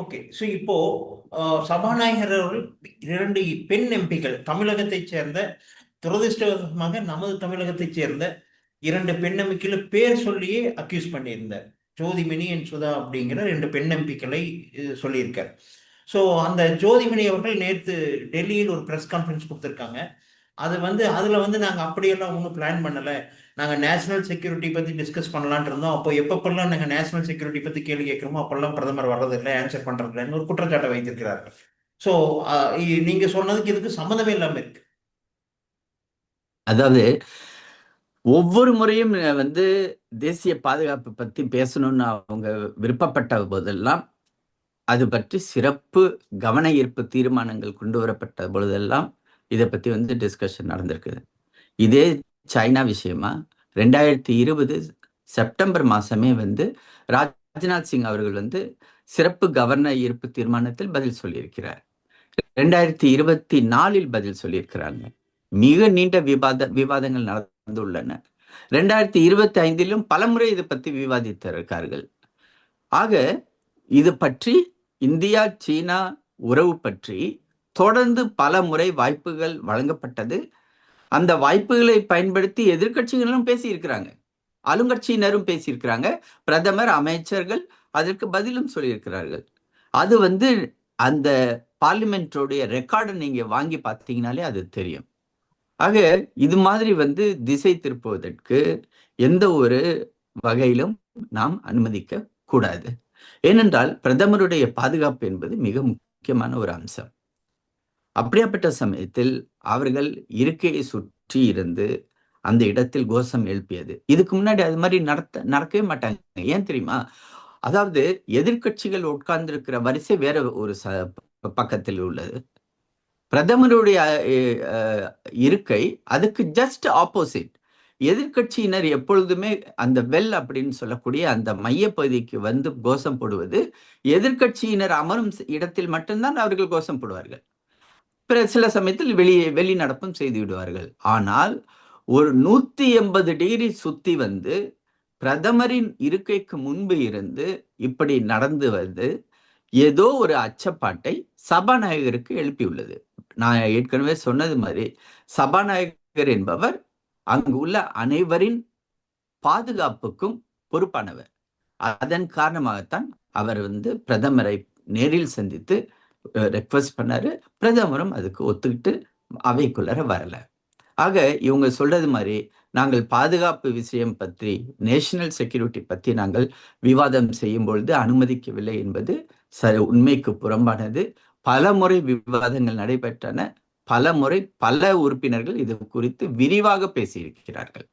Okay so இப்போ சபாநாயகர் அவர்கள் இரண்டு பெண் எம்பிக்கள் தமிழகத்தைச் சேர்ந்த துரதிர்ஷ்டவசமாக நமது தமிழகத்தைச் சேர்ந்த இரண்டு பெண் எம்பிக்களை பேர் சொல்லியே அக்யூஸ் பண்ணியிருந்தார். ஜோதிமணி அண்ட் சுதா அப்படிங்கிற ரெண்டு பெண் எம்பிக்களை சொல்லியிருக்கார். ஸோ அந்த ஜோதிமணி அவர்கள் நேற்று டெல்லியில் ஒரு ப்ரெஸ் கான்ஃபரன்ஸ் கொடுத்துருக்காங்க. அது வந்து அதில் வந்து நாங்கள் அப்படியெல்லாம் ஒன்றும் பிளான் பண்ணலை. நாங்கள் நேஷனல் செக்யூரிட்டி பற்றி டிஸ்கஸ் பண்ணலான் இருந்தோம். அப்போ எப்பப்பெல்லாம் நாங்கள் நேஷனல் செக்யூரிட்டி பற்றி கேள்வி கேட்குறோமோ அப்பெல்லாம் பிரதமர் வர்றதில்லை ஆன்சர் பண்ணுறதில்லைன்னு ஒரு குற்றச்சாட்டை வைத்திருக்கிறார்கள். ஸோ நீங்கள் சொன்னதுக்கு இதுக்கு சம்மந்தமே இல்லாமல் இருக்கு. அதாவது ஒவ்வொரு முறையும் வந்து தேசிய பாதுகாப்பு பற்றி பேசணும்னு அவங்க விருப்பப்பட்ட போதெல்லாம் அது பற்றி சிறப்பு கவன ஈர்ப்பு தீர்மானங்கள் கொண்டு வரப்பட்ட பொழுதெல்லாம் இதை பத்தி வந்து டிஸ்கஷன் நடந்திருக்குது இதே சைனா விஷயமா ரெண்டாயிரத்தி இருபது செப்டம்பர் மாசமே வந்து ராஜ்நாத் சிங் அவர்கள் வந்து சிறப்பு கவர்னர் ஈர்ப்பு தீர்மானத்தில் பதில் சொல்லியிருக்கிறார். ரெண்டாயிரத்தி இருபத்தி நாலில் பதில் சொல்லியிருக்கிறாங்க. மிக நீண்ட விவாத விவாதங்கள் நடந்துள்ளன. ரெண்டாயிரத்தி இருபத்தி ஐந்திலும் பலமுறை இது பற்றி விவாதித்திருக்கார்கள். ஆக இது பற்றி இந்தியா சீனா உறவு பற்றி தொடர்ந்து பல முறை வாய்ப்புகள் வழங்கப்பட்டது. அந்த வாய்ப்புகளை பயன்படுத்தி எதிர்கட்சிகளும் பேசியிருக்கிறாங்க. ஆளுங்கட்சியினரும் பேசியிருக்கிறாங்க. பிரதமர் அமைச்சர்கள் அதற்கு பதிலும் சொல்லியிருக்கிறார்கள். அது வந்து அந்த பார்லிமெண்டோடைய ரெக்கார்டை நீங்க வாங்கி பார்த்தீங்கனாலே அது தெரியும். ஆக இது மாதிரி வந்து திசை திருப்புவதற்கு எந்த ஒரு வகையிலும் நாம் அனுமதிக்க கூடாது ஏனென்றால் பிரதமருடைய பாதுகாப்பு என்பது மிக முக்கியமான ஒரு அம்சம். அப்படியாப்பட்ட சமயத்தில் அவர்கள் இருக்கையை சுற்றி இருந்து அந்த இடத்தில் கோஷம் எழுப்பியது. இதுக்கு முன்னாடி அது மாதிரி நடத்த நடக்கவே மாட்டாங்க. ஏன் தெரியுமா? அதாவது எதிர்க்கட்சிகள் உட்கார்ந்திருக்கிற வரிசை வேற ஒரு ச பக்கத்தில் உள்ளது. பிரதமருடைய இருக்கை அதுக்கு ஜஸ்ட் ஆப்போசிட் எதிர்க்கட்சியினர் எப்பொழுதுமே அந்த வெல் அப்படின்னு சொல்லக்கூடிய அந்த மையப்பகுதிக்கு வந்து கோஷம் போடுவது எதிர்க்கட்சியினர் அமரும் இடத்தில் மட்டும்தான் அவர்கள் கோஷம் போடுவார்கள். பிற சில சமயத்தில் வெளியே வெளி நடப்பும் செய்து விடுவார்கள். ஆனால் ஒரு நூற்றி எண்பது டிகிரி சுற்றி வந்து பிரதமரின் இருக்கைக்கு முன்பு இருந்து இப்படி நடந்து வந்து ஏதோ ஒரு அச்சப்பாட்டை சபாநாயகருக்கு எழுப்பியுள்ளது. நான் ஏற்கனவே சொன்னது மாதிரி சபாநாயகர் என்பவர் அங்கு உள்ள அனைவரின் பாதுகாப்புக்கும் பொறுப்பானவர். அதன் காரணமாகத்தான் அவர் வந்து பிரதமரை நேரில் சந்தித்து ரெக்வஸ்ட் பண்ணாரு. பிரதமரும் அதுக்கு ஒத்துக்கிட்டு அவைக்குள்ளர வரல. ஆக இவங்க சொல்றது மாதிரி நாங்கள் பாதுகாப்பு விஷயம் பற்றி நேஷனல் செக்யூரிட்டி பற்றி நாங்கள் விவாதம் செய்யும் பொழுது அனுமதிக்கவில்லை என்பது ச உண்மைக்கு புறம்பானது. பல முறை விவாதங்கள் நடைபெற்றன. பல முறை பல உறுப்பினர்கள் இது குறித்து விரிவாக பேசியிருக்கிறார்கள்.